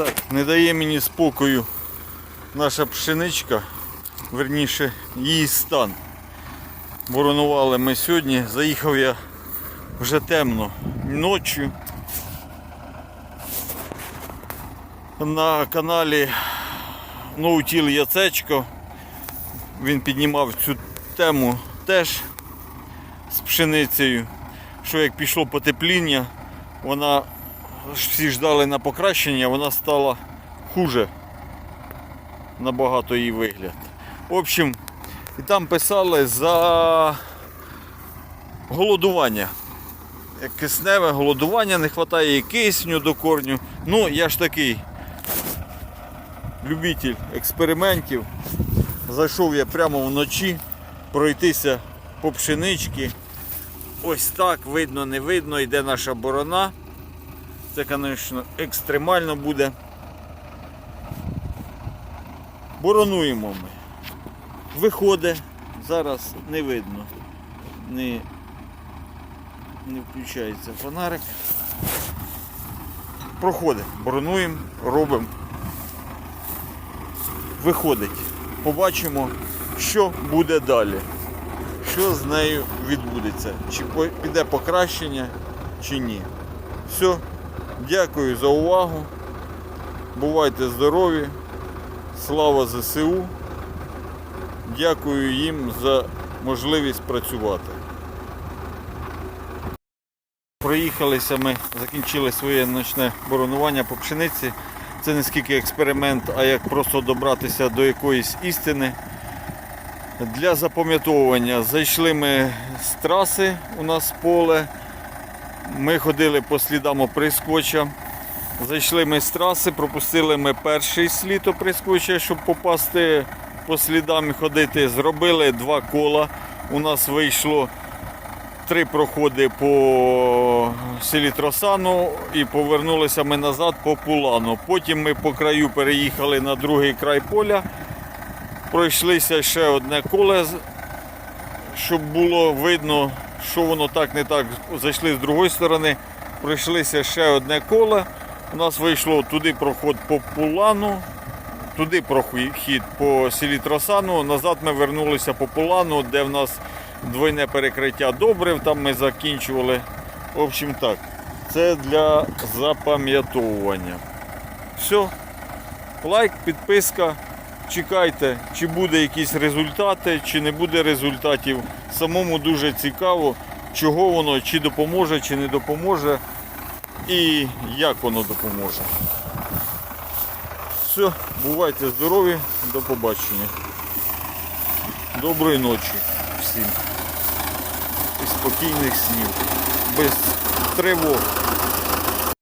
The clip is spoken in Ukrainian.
Так, не дає мені спокою наша пшеничка, верніше її стан. Боронували ми сьогодні, заїхав я вже темно ночі. На каналі Ноутіл Яцечко. Він піднімав цю тему теж з пшеницею. Що як пішло потепління, вона всі ждали на покращення, вона стала хуже. Набагато її вигляд. В общем, і там писали за голодування. Кисневе голодування, не вистачає і кисню до корню. Ну, я ж такий любитель експериментів. Зайшов я прямо вночі пройтися по пшенички. Ось так, видно, не видно, йде наша борона. Це, звісно, екстремально буде. Боронуємо ми. Виходить, зараз не видно. Не, не включається фонарик. Проходить, боронуємо, робимо. Виходить. Побачимо, що буде далі. Що з нею відбудеться. Чи піде покращення, чи ні. Все. Дякую за увагу. Бувайте здорові. Слава ЗСУ. Дякую їм за можливість працювати. Проїхалися ми, закінчили своє ночне боронування по пшениці. Це не скільки експеримент, а як просто добратися до якоїсь істини. Для запам'ятовування зайшли ми з траси, у нас поле. Ми ходили по слідам оприскувача. Зайшли ми з траси, пропустили ми перший слід оприскувача, щоб попасти по слідам і ходити. Зробили два кола. У нас вийшло три проходи по селі Тросану і повернулися ми назад по Пулану. Потім ми по краю переїхали на другий край поля. Пройшлися ще одне коле, щоб було видно, що воно так не так. Зайшли з другої сторони, пройшлися ще одне коле. У нас вийшло туди проход по Пулану, туди прохід по селі Тросану. Назад ми вернулися по Пулану, де в нас двойне перекриття добрив, там ми закінчували. В общем так, це для запам'ятовування. Все. Лайк, підписка. Чекайте, чи буде якісь результати, чи не буде результатів. Самому дуже цікаво, чого воно, чи допоможе, чи не допоможе, і як воно допоможе. Все, бувайте здорові, до побачення. Доброї ночі всім. І спокійних снів. Без тривог.